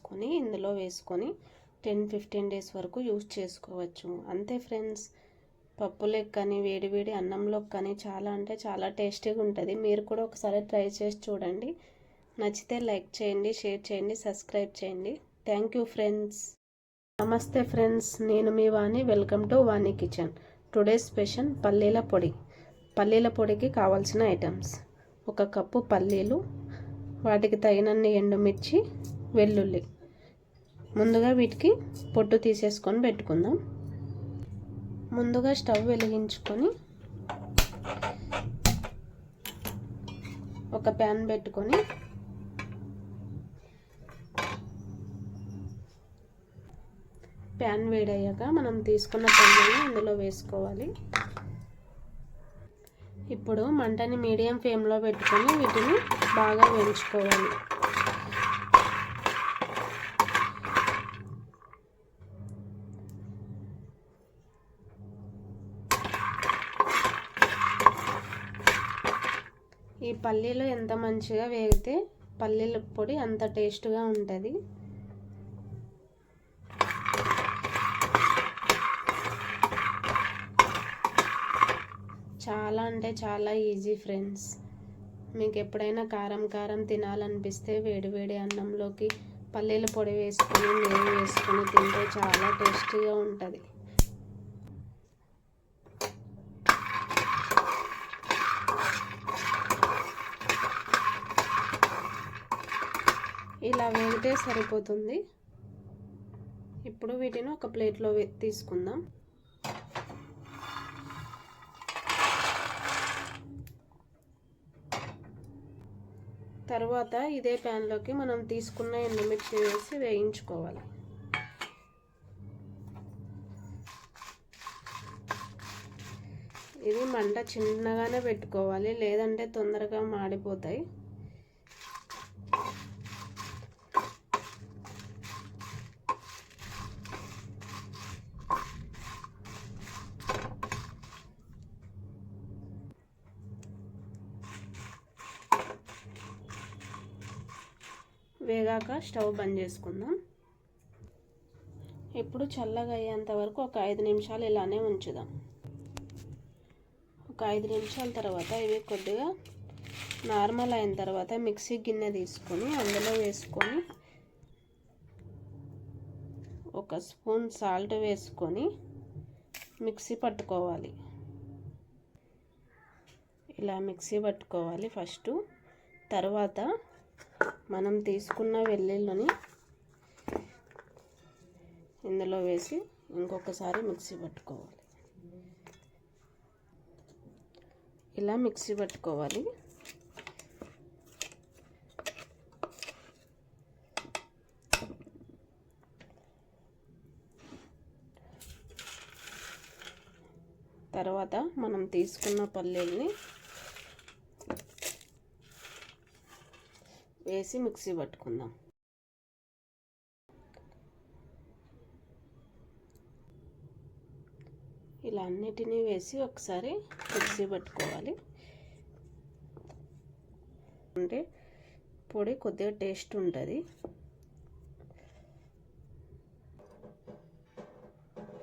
తీసుకొని ఇందులో వేసుకొని టెన్ ఫిఫ్టీన్ డేస్ వరకు యూస్ చేసుకోవచ్చు. అంతే ఫ్రెండ్స్. పప్పులకు కానీ వేడి వేడి అన్నంలోకి కానీ చాలా అంటే చాలా టేస్టీగా ఉంటుంది. మీరు కూడా ఒకసారి ట్రై చేసి చూడండి. నచ్చితే లైక్ చేయండి షేర్ చేయండి సబ్స్క్రైబ్ చేయండి. Thank you friends. నమస్తే ఫ్రెండ్స్. నేను మీ Vani. Welcome to Vani kitchen. Today special పల్లీల పొడి. పల్లీల పొడికి కావాల్సిన ఐటమ్స్. ఒక కప్పు పల్లీలు వాటికి తగినన్ని ఎండుమిర్చి వెల్లుల్లి. ముందుగా వీటికి పొట్టు తీసేసుకొని పెట్టుకుందాం. ముందుగా స్టవ్ వెలిగించుకొని ఒక ప్యాన్ పెట్టుకొని ప్యాన్ వేడయ్యాక మనం తీసుకున్న పల్లీని ఇందులో వేసుకోవాలి. ఇప్పుడు మంటని మీడియం ఫ్లేమ్లో పెట్టుకొని వీటిని బాగా వేయించుకోవాలి. ఈ పల్లీలు ఎంత మంచిగా వేగితే పల్లీల పొడి అంత టేస్ట్గా ఉంటుంది. చాలా అంటే చాలా ఈజీ ఫ్రెండ్స్. మీకు ఎప్పుడైనా కారం కారం తినాలనిపిస్తే వేడివేడి అన్నంలోకి పల్లీల పొడి వేసుకొని నెయ్యి వేసుకొని తింటే చాలా టేస్టీగా ఉంటుంది. ఇలా వేగితే సరిపోతుంది. ఇప్పుడు వీటిని ఒక ప్లేట్లో తీసుకుందాం. తర్వాత ఇదే ప్యాన్లోకి మనం తీసుకున్న ఎండుమిర్చి వేసి వేయించుకోవాలి. ఇది మంట చిన్నగానే పెట్టుకోవాలి లేదంటే తొందరగా మాడిపోతాయి. వేగాక స్టవ్ బంద్ చేసుకుందాం. ఇప్పుడు చల్లగా అయ్యేంత వరకు ఒక ఐదు నిమిషాలు ఇలానే ఉంచుదాం. ఒక ఐదు నిమిషాల తర్వాత ఇవి కొద్దిగా నార్మల్ అయిన తర్వాత మిక్సీ గిన్నె తీసుకొని అందులో వేసుకొని ఒక స్పూన్ సాల్ట్ వేసుకొని మిక్సీ పట్టుకోవాలి. ఇలా మిక్సీ పట్టుకోవాలి ఫస్ట్. తర్వాత మనం తీసుకున్న వెల్లుల్లిని ఇందులో వేసి ఇంకొకసారి మిక్సీ పట్టుకోవాలి. ఇలా మిక్సీ పట్టుకోవాలి. తర్వాత మనం తీసుకున్న పల్లీల్ని వేసి మిక్సీ పట్టుకుందాం. ఇలా అన్నిటినీ వేసి ఒకసారి మిక్సీ పట్టుకోవాలి. అంటే పొడి కొద్దిగా టేస్ట్ ఉంటుంది.